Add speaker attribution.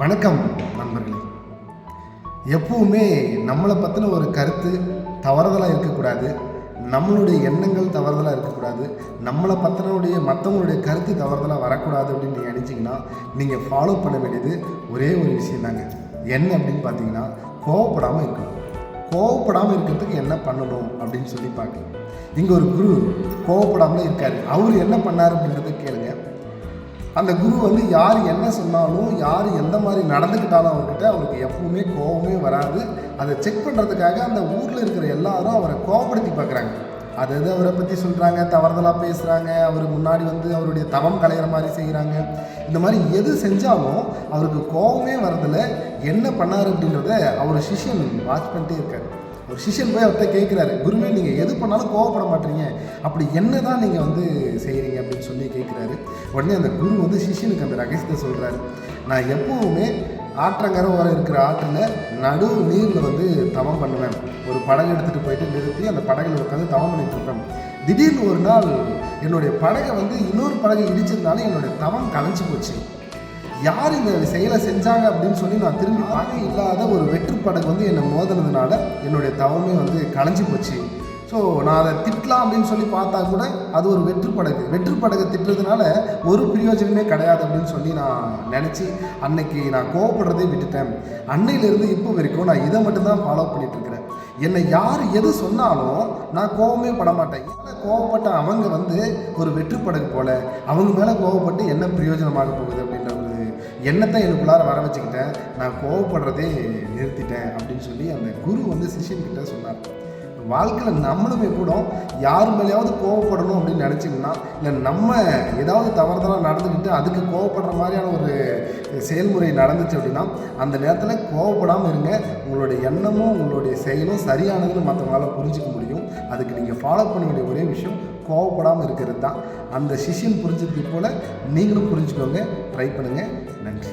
Speaker 1: வணக்கம் நண்பர்களே. எப்பவுமே நம்மளை பற்றின ஒரு கருத்து தவறுதலாக இருக்கக்கூடாது. நம்மளுடைய எண்ணங்கள் தவறுதலாக இருக்கக்கூடாது. நம்மளை பற்றினுடைய மற்றவங்களுடைய கருத்து தவறுதலாக வரக்கூடாது அப்படின்னு நீங்கள் நினச்சிங்கன்னா நீங்கள் ஃபாலோ பண்ண வேண்டியது ஒரே ஒரு விஷயம் தாங்க. என்ன அப்படின்னு பார்த்தீங்கன்னா கோவப்படாமல் இருக்கணும். கோவப்படாமல் இருக்கிறதுக்கு என்ன பண்ணணும் அப்படின்னு சொல்லி பார்க்கலாம் இங்கே ஒரு குரு கோவப்படாமலே இருக்கார். அவர் என்ன பண்ணார் அப்படின்றத கேளுங்க. அந்த குரு வந்து யார் என்ன சொன்னாலும் யார் எந்த மாதிரி நடந்துக்கிட்டாலும் அவர்கிட்ட அவருக்கு எப்பவுமே கோபமே வராது. அதை செக் பண்ணுறதுக்காக அந்த ஊரில் இருக்கிற எல்லாரும் அவரை கோபப்படுத்தி பார்க்குறாங்க. அது அது அவரை பற்றி சொல்கிறாங்க தவறுதலாக பேசுகிறாங்க அவர் முன்னாடி வந்து அவருடைய தவம் கலையிற மாதிரி செய்கிறாங்க இந்த மாதிரி எது செஞ்சாலும் அவருக்கு கோபமே வரதில்லை என்ன பண்ணார் அப்படின்றத அவர் சிஷியன் வாட்ச் பண்ணிட்டே இருக்கார். ஒரு சிஷியன் போய் அவர்கிட்ட கேட்குறாரு குருவே நீங்கள் எது பண்ணாலும் கோவப்பட மாட்டீங்க. அப்படி என்ன தான் நீங்கள் வந்து செய்கிறீங்க அப்படின்னு சொல்லி கேட்குறாரு உடனே அந்த குரு வந்து சிஷியனுக்கு அந்த ரகசியத்தை சொல்கிறாரு நான் எப்போவுமே ஆற்றங்கரை ஓரம் இருக்கிற ஆற்றில் நடு நீரில் வந்து தவம் பண்ணுவேன். ஒரு படகு எடுத்துகிட்டு போயிட்டு நிறுத்தி அந்த படகுல உட்காந்து தவம் பண்ணிட்டு இருப்பேன். திடீர்னு ஒரு நாள் என்னுடைய படகை வந்து இன்னொரு படகை இடிச்சிருந்தாலும் என்னுடைய தவம் கலைஞ்சு போச்சு. யார் இந்த செயலை செஞ்சாங்க அப்படின்னு சொல்லி நான் திரும்பி பார்க்க இல்லாத ஒரு வெற்றுப்படகு வந்து என்னை மோதினதுனால என்னுடைய தவமே வந்து களைஞ்சி போச்சு. ஸோ நான் அதை திட்டலாம் அப்படின்னு சொல்லி பார்த்தா கூட அது ஒரு வெற்றுப்படகு. வெற்றுப்படகை திட்டுறதுனால ஒரு பிரயோஜனமே கிடையாது அப்படின்னு சொல்லி நான் நினச்சி அன்னைக்கு நான் கோவப்படுறதே விட்டுட்டேன். அன்னையிலேருந்து இப்போ வரைக்கும் நான் இதை மட்டும்தான் ஃபாலோ பண்ணிட்டுருக்கிறேன் என்னை யார் எது சொன்னாலும் நான் கோவமே பட மாட்டேன். ஏன்னா கோவப்பட்ட அவங்க வந்து ஒரு வெற்றுப்படகு போல அவங்க மேலே கோவப்பட்டு என்ன பிரயோஜனமாக போகுது அப்படின்னு என்னத்தான் எனக்குள்ளார வர வச்சுக்கிட்டேன் நான் கோவப்படுறதே நிறுத்திட்டேன் அப்படின்னு சொல்லி அந்த குரு வந்து சிஷியன்கிட்ட சொன்னார். வாழ்க்கையில் நம்மளுமே கூட யார் மேலேயாவது கோவப்படணும் அப்படின்னு நினச்சிங்கன்னா இல்லை நம்ம ஏதாவது தவறுதலாக நடந்துக்கிட்டு அதுக்கு கோவப்படுற மாதிரியான ஒரு செயல்முறை நடந்துச்சு அப்படின்னா அந்த நேரத்தில் கோவப்படாமல் இருங்க. உங்களுடைய எண்ணமும் உங்களுடைய செயலும் சரியானதுன்னு மற்றவங்களால புரிஞ்சிக்க முடியும். அதுக்கு நீங்கள் ஃபாலோ பண்ண வேண்டிய ஒரே விஷயம் கோவப்படாமல் இருக்கிறது தான். அந்த சிஷியன் புரிஞ்சதுக்கு போல் நீங்களும் புரிஞ்சுக்கோங்க ட்ரை பண்ணுங்கள் நன்றி.